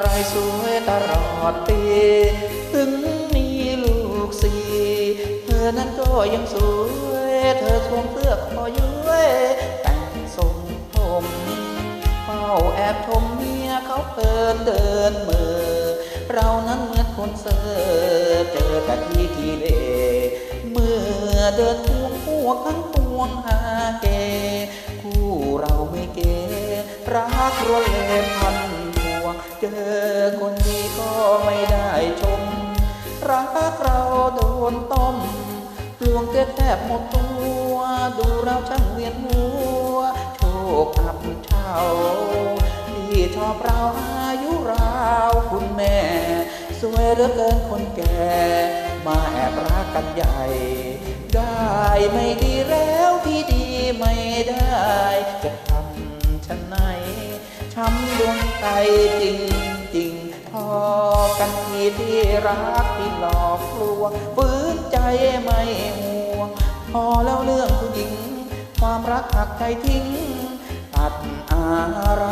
อะไรสวยตลอดปี ถึงมีลูกสี่เธอนั้นก็ยังสวย เธอสวมเสื้อคอย้วยแต่งทรงผมเฝ้าแอบชมเมียเขาเพลินเดินมือเรานั้นเหมือนคนเสือเจอกันที่ทีเลเมื่อเดินพวงพวกทั้งปวงหาเกคู่เราไม่เกรักรวนเลพันพวง เจอคนดีก็ไม่ได้ชม รักเราโดนต้มลวงเกแทบหมดตัว ดูเราช่างเวียนหัว โชคอับเช่าที่ชอบเราอายุราวคุณแม่ สวยเหลือเกินคนแก่ มาแอบรักกันใหญ่ ได้ไม่ดีแล้วที่ดีไม่ได้ จะทำฉันไหนช้ำดวง ใจจริงจริงพอกันทีที่รักที่หลอกลวงฝืนใจไม่ห่วงพอแล้วเรื่องผู้หญิง ความรักหักใจทิ้ง ตัดอะไร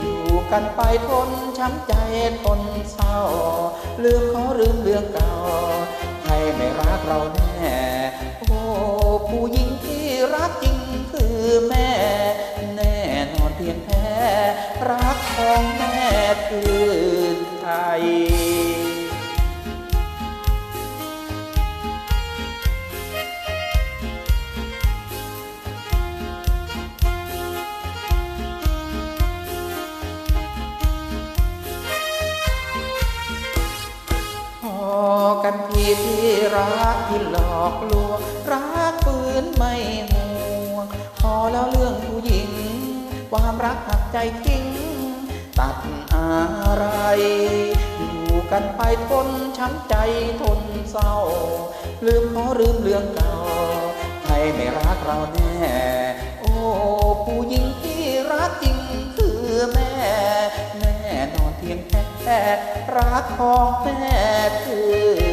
อยู่กันไปทนช้ำใจทนเศร้าลืมขอลืมเรื่องเก่า ม่คือไทย พอกันทีที่รักที่หลอกลวงรักปืนไม่ห่วงพอแล้วเรื่องผู้หญิง ความรักหักใจทิ้ง ตัดอะไร อยู่กันไปทนช้ำใจทนเศร้า ลืมขอลืมเรื่องเก่าใครไม่รักเราแน่ โอ้ผู้หญิงที่รักจริงคือแม่ แม่นอนเทียงแค่รักของแม่คือ